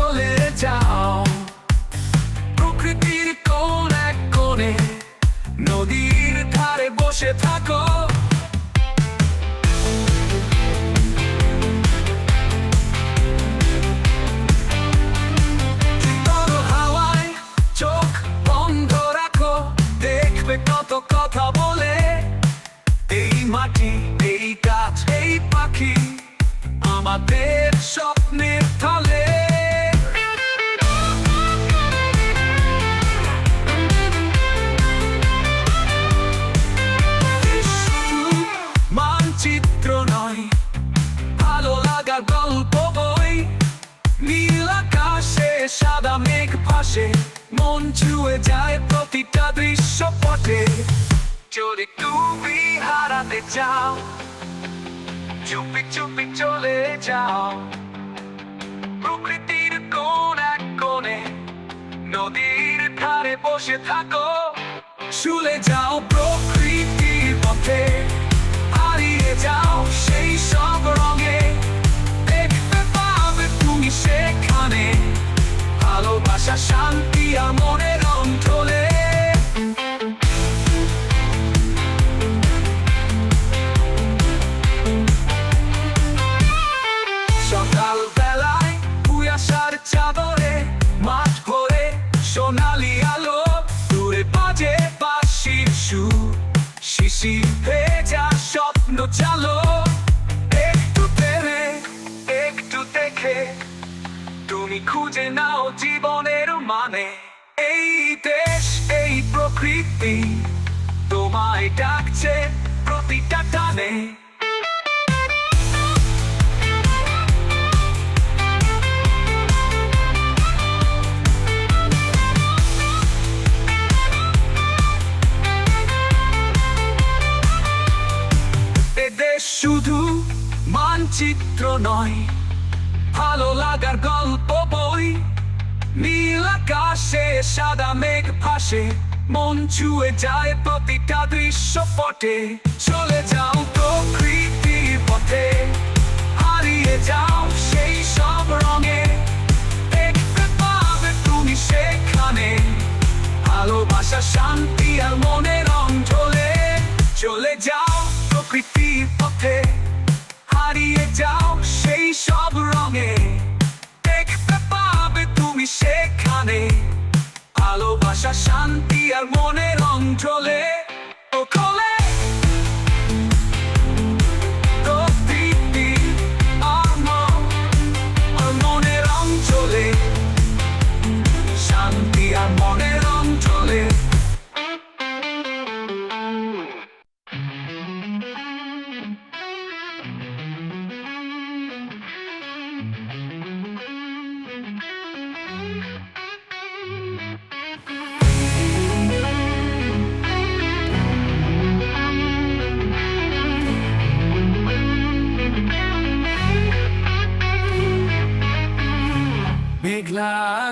চলে যাও প্রকৃতির কোন এক কোণে নদীর ধারে বসে থাকো। ভাসে মন ছুঁয়ে যায় প্রতিটা দৃশ্য পটে যদি তুমি হারাতে চাও, চুপি চুপি চলে যাও। প্রকৃতির কোন এক কোণে, নদীর ধারে বসে থাকো। শুলে যাও প্রকৃতির পথে, হারিয়ে যাও সেই সব রঙে। দেখতে পাবে তুমি সেখানে। ভালোবাসা শান্তি আর তুমি খুঁজে নাও জীবনের মানে। এই দেশ, এই প্রকৃতি তোমায় ডাকছে প্রতিটা টানে। শুধু মানচিত্র নয় ভালো লাগার গল্প বই। নীল আকাশে, সাদা মেঘ ভাসে, মন ছুঁয়ে যায় প্রতিটা দৃশ্য পটে। চলে যাও প্রকৃতির পথে, হারিয়ে যাও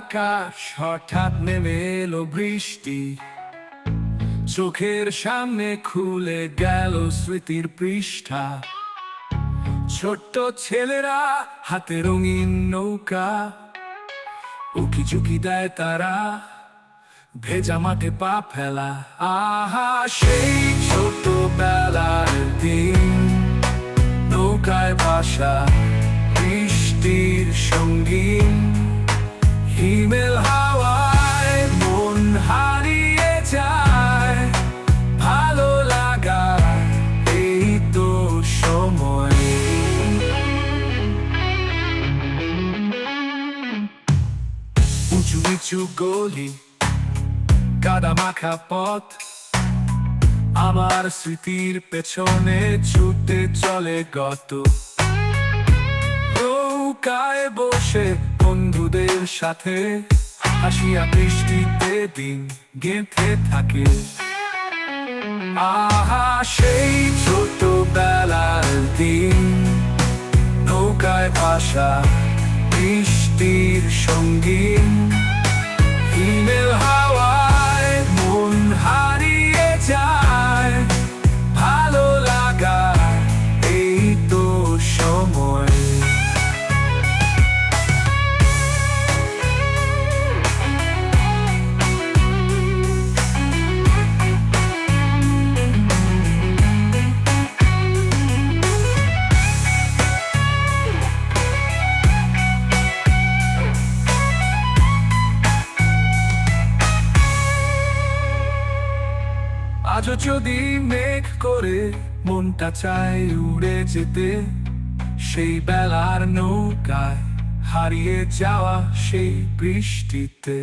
আকাশ হঠাৎ নেমে এলো বৃষ্টি। চোখের সামনে খুলে গেল স্মৃতির পৃষ্ঠা। ছোট্ট ছেলেরা হাতে রঙিন নৌকা। উকি ঝুঁকি দেয় তারা, ভেজা মাঠে পা ফেলা। আহা, সেই ছোট বেলার দিন। নৌকায় ভাষা বৃষ্টির সঙ্গীন। হিমেল হাওয়ায় মন হারিয়ে যায়, ভালো লাগা এই তো সময়। উঁচু নিচু গলি, কাদা মাখা পথ, আমার স্মৃতির পেছনে ছুটে চলে গত। নৌকায় বসে বন্ধুদের সাথে হাসিয়া বৃষ্টিতে দিন গেঁথে থাকে। আহা, সেই ছোট বেলার দিন। নৌকায় ভাষা বৃষ্টির সঙ্গীন। হিমেল হাওয়ায় আজও যদি মেঘ করে মনটা চায় উড়ে যেতে, সেই বেলার নৌকায় হারিয়ে যাওয়া সেই বৃষ্টিতে।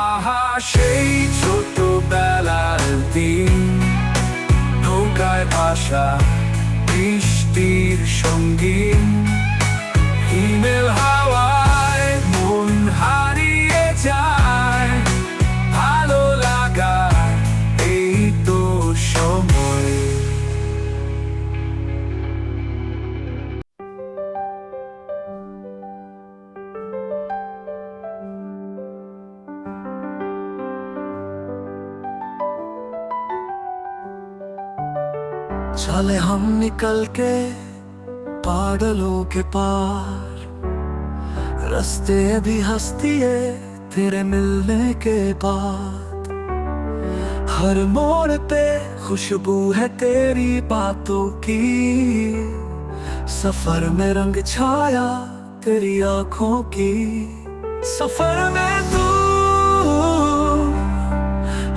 আহা, সেই ছোটবেলার দিন, নৌকায় ভাষা বৃষ্টির সঙ্গীন, হিমেল হাওয়ায় चले हम निकल के पागलों के पार। रास्ते भी हंसती है तेरे मिलने के बाद। हर मोड़ पे खुशबू है तेरी बातों की। सफ़र में रंग छाया तेरी आँखों की। सफ़र में तू,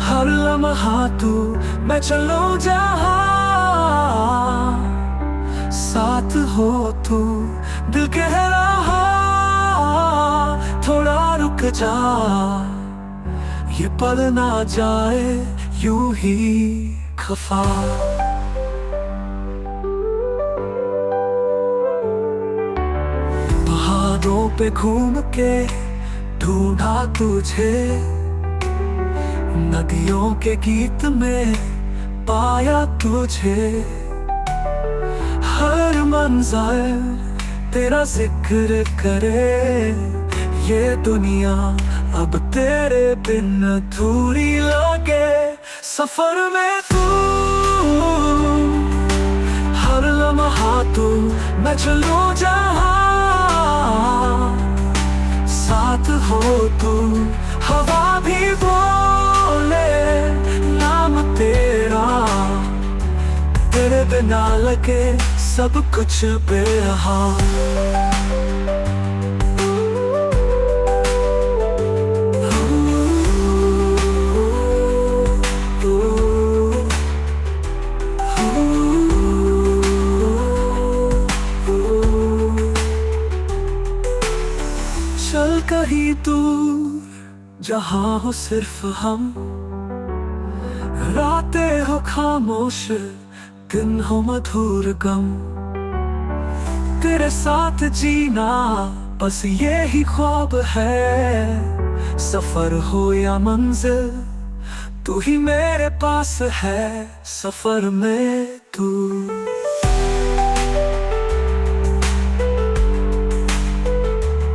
हर लम्हा तू, मैं चलो जहाँ साथ हो तू। दिल कह रहा, थोड़ा रुक जा। ये पल ना जाए, यूँ ही खफा। पहाड़ों पे घूम के ढूंढा तुझे। नदियों के गीत में पाया तुझे। मंजर तेरा ज़िक्र करे। ये दुनिया अब तेरे बिन अधूरी लगे। सफ़र में तू, हर लम्हा तू, मैं चलूँ जहाँ। साथ हो तू, हवा भी बोले, नाम तेरा। तेरे बिना लगे सब कुछ बेहाल। चल कहीं दूर जहाँ हो सिर्फ़ हम। रातें हो खामोश दिन हो मधुर गम। तेरे साथ जीना बस ये ही ख्वाब है। सफ़र हो या मंजिल, तू ही मेरे पास है। सफ़र में तू।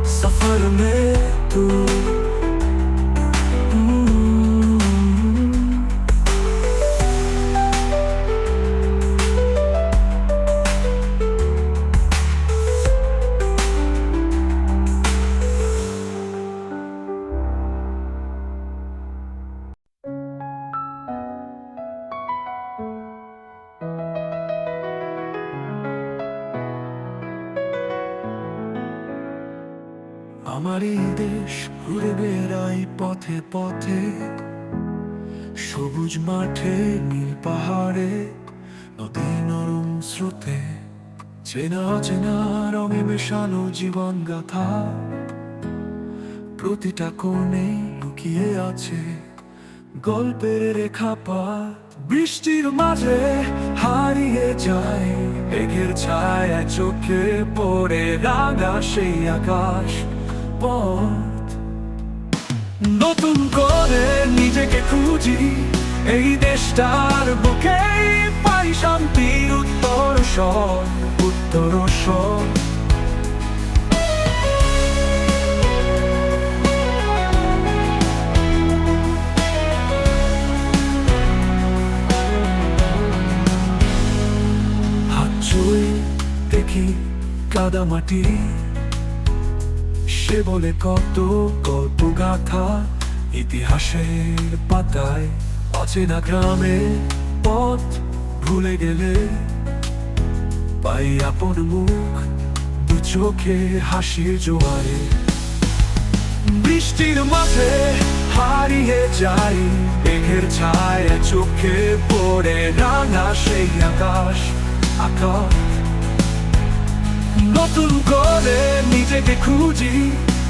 सफ़र में तू। আমার এই দেশ ঘুরে বেড়াই পথে পথে। সবুজ মাঠে, নীল পাহাড়ে, নদী নরম স্রোতে। চেনা চেনা রঙে মেশানো জীবন গাথা। প্রতিটা কোণে লুকিয়ে আছে গল্পের রেখা রেখাপাত। বৃষ্টির মাঝে হারিয়ে যায়, মেঘের ছায়া চোখে পড়ে রাঙা সেই আকাশ। পথ। নতুন করে নিজেকে খুঁজি, এই দেশটার বুকে পাই শান্তির উত্তর স্বর উত্তর স্বর দেখি কাদা মাটি সে বলে কত গল্প গাথা ইতিহাসের পাতায় অচেনা গ্রামে পথ ভুলে গেলে পাই আপন মুখ, দু চোখে হাসির জোয়ারে। বৃষ্টির মাঝে হারিয়ে যাই, মেঘের ছায়া চোখে পড়ে রাঙা সেই আকাশ আকাশ। নতুন করে নিজেকে খুঁজি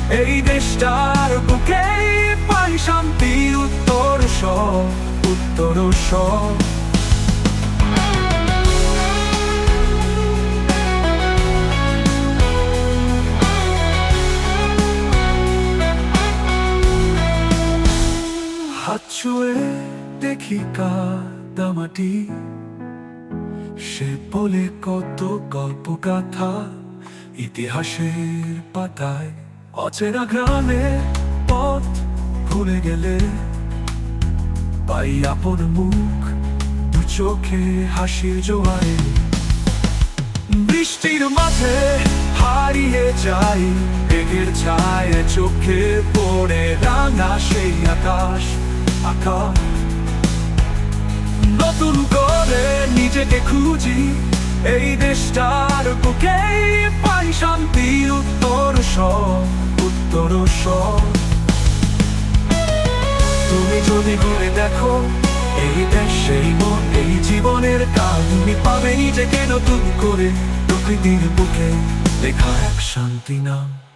এই দেশটার বুকে পাই শান্তি উত্তর উত্তর হাত ছুঁয়ে দেখি কাদামাটি, সে বলে কত গল্প গাথা ইতিহাসের পাতায়। অচেনা গ্রামে পথ ভুলে গেলে পাই আপন মুখ, দু চোখে হাসির জোয়ারে। বৃষ্টির মাঝে হারিয়ে যাই মেঘের ছায় চোখে পড়ে রাঙা সেই আকাশ আকাশ। নতুন করে নিজেকে খুঁজি এই দেশটার বুকে পাই শান্তি, উত্তর উত্তর তুমি যদি ঘুরে দেখো, এই দেশেই মন, এই জীবনের কাজ তুমি পাবে নিজেকে নতুন করে প্রকৃতির বুকে লেখা এক শান্তি নাম।